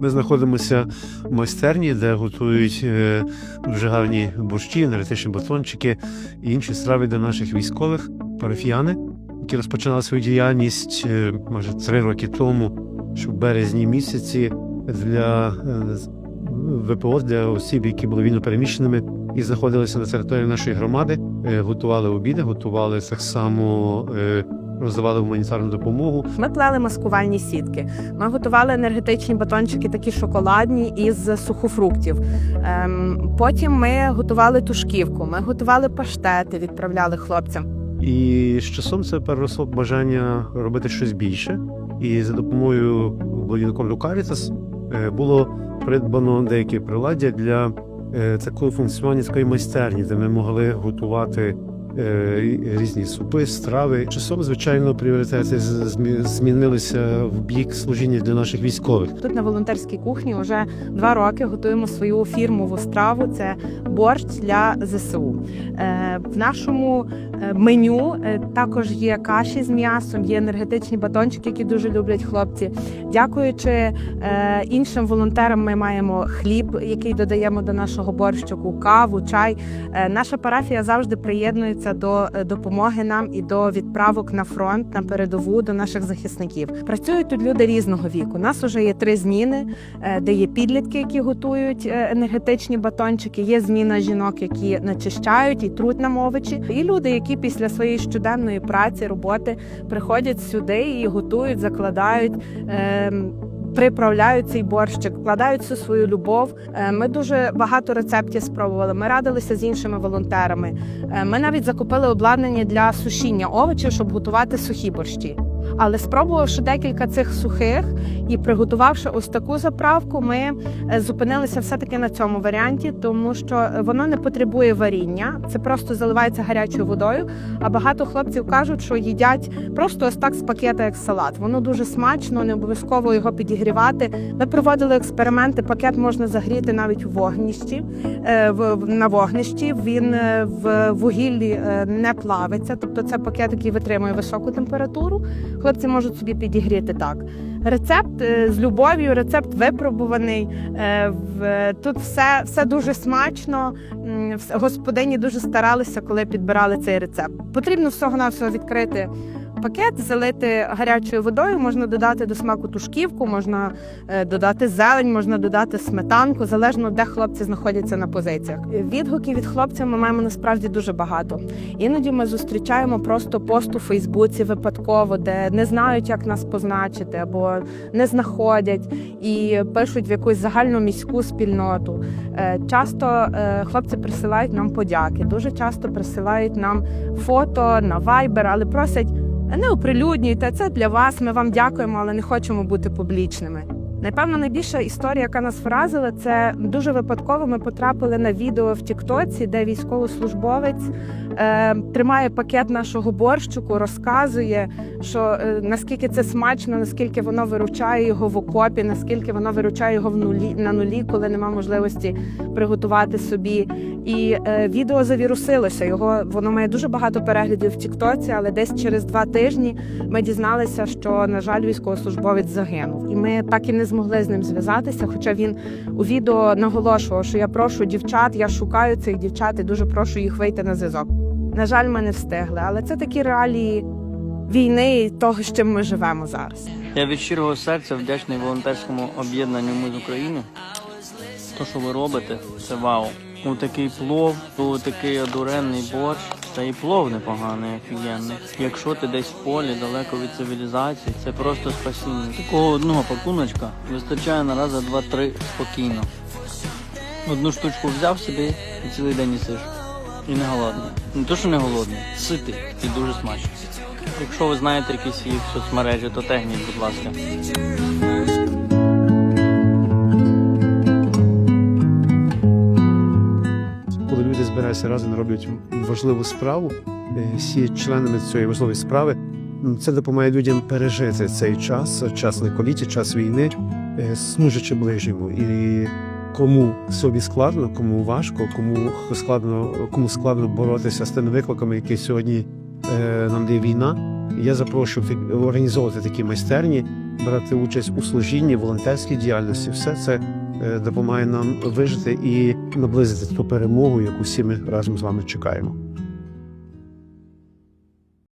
Ми знаходимося в майстерні, де готують е, дуже гарні борщі, енергетичні батончики і інші страви для наших військових парафіяни, які розпочинали свою діяльність е, майже три роки тому, що в березні місяці для е, ВПО для осіб, які були вільно переміщеними і знаходилися на території нашої громади, готували обіди, готували так само. Роздавали гуманітарну допомогу, Ми плели маскувальні сітки. Ми готували енергетичні батончики, такі шоколадні із сухофруктів. Ем, потім ми готували тушківку, ми готували паштети, відправляли хлопцям. І з часом це переросло бажання робити щось більше. І за допомогою благодійного Caritas е, було придбано деякі приладдя для е, такої функціонування такої майстерні, де ми могли готувати різні супи, страви. Часом, звичайно, пріоритети змі- змінилися в бік служіння для наших військових. Тут на волонтерській кухні вже два роки готуємо свою фірмову страву. Це борщ для ЗСУ. Е, В нашому е, меню е, також є каші з м'ясом, є енергетичні батончики, які дуже люблять хлопці. Дякуючи іншим волонтерам, ми маємо хліб, який додаємо до нашого борщику, каву, чай. Наша парафія завжди приєднується до допомоги нам і до відправок на фронт на передову до наших захисників. Працюють тут люди різного віку. У нас вже є три зміни, де є підлітки, які готують енергетичні батончики. Є зміна жінок, які начищають труть нам овочі. І люди, які після своєї щоденної праці, роботи приходять сюди і готують, закладають. ем, Приправляють цей борщик, вкладають всю свою любов. Е, Ми дуже багато рецептів спробували. Ми радилися з іншими волонтерами. Е, Ми навіть закупили обладнання для сушіння овочів, щоб готувати сухі борщі. Але спробувавши декілька цих сухих і приготувавши ось таку заправку, ми е, зупинилися все-таки на цьому варіанті, тому що воно не потребує варіння, це просто заливається гарячою водою. А багато хлопців кажуть, що їдять просто ось так з пакета, як салат. Воно дуже смачно, не обов'язково його підігрівати. Ми проводили експерименти. Пакет можна загріти навіть у вогнищі е, на вогнищі. Він е, в вугіллі е, не плавиться, тобто це пакет, який витримує високу температуру. Хлопці можуть собі підігріти так. Рецепт е, з любов'ю, рецепт випробуваний. Е, Тут все, все дуже смачно. Господині дуже старалися, коли підбирали цей рецепт. Потрібно всього навсього відкрити пакет, залити гарячою водою. Можна додати до смаку тушківку, можна е, додати зелень, можна додати сметанку, залежно де хлопці знаходяться на позиціях. Відгуків від хлопців ми маємо насправді дуже багато. Іноді ми зустрічаємо просто пост у Фейсбуці випадково, де не знають, як нас позначити, або не знаходять і пишуть в якусь загальну міську спільноту. Е, Часто е, хлопці присилають нам подяки, дуже часто присилають нам фото на Viber, але просять не оприлюднюйте, це для вас. Ми вам дякуємо, але не хочемо бути публічними. Напевно, найбільша історія, яка нас вразила, це дуже випадково. Ми потрапили на відео в Тіктоці, де військовослужбовець е, тримає пакет нашого борщику, розказує, що е, наскільки це смачно, наскільки воно виручає його в окопі, наскільки воно виручає його в нулі на нулі, коли нема можливості приготувати собі. І е, відео завірусилося. Його воно має дуже багато переглядів в Тіктоці, але десь через два тижні ми дізналися, що на жаль, військовослужбовець загинув, і ми так і не змогли з ним зв'язатися. Хоча він у відео наголошував, що я прошу дівчат, я шукаю цих дівчат і дуже прошу їх вийти на зв'язок. На жаль, ми не встигли, але це такі реалії війни і того, з чим ми живемо зараз. Я від щирого серця вдячний волонтерському об'єднанню Ми з України. То, що ви робите, це вау. У такий плов, у такий одуремний борщ, та і плов непоганий, офігенний. Якщо ти десь в полі, далеко від цивілізації, це просто спасіння. Такого одного пакуночка вистачає на раз за два-три спокійно. Одну штучку взяв собі і цілий день їсиш. І не голодний. Не то, що не голодний, ситий і дуже смачний. Якщо ви знаєте якісь їх соцмережі, то тегніть, будь ласка. коли люди збираються разом, роблять важливу справу, е, всі членами цієї важливої справи, це допомагає людям пережити цей час, час лихоліття, час війни, е, служачи ближньому. І кому собі складно, кому важко, кому складно, кому складно боротися з тими викликами, які сьогодні е, нам дає війна. Я запрошую організовувати такі майстерні, брати участь у служінні, волонтерській діяльності. Все це допомагає нам вижити і наблизити ту перемогу, яку всі ми разом з вами чекаємо.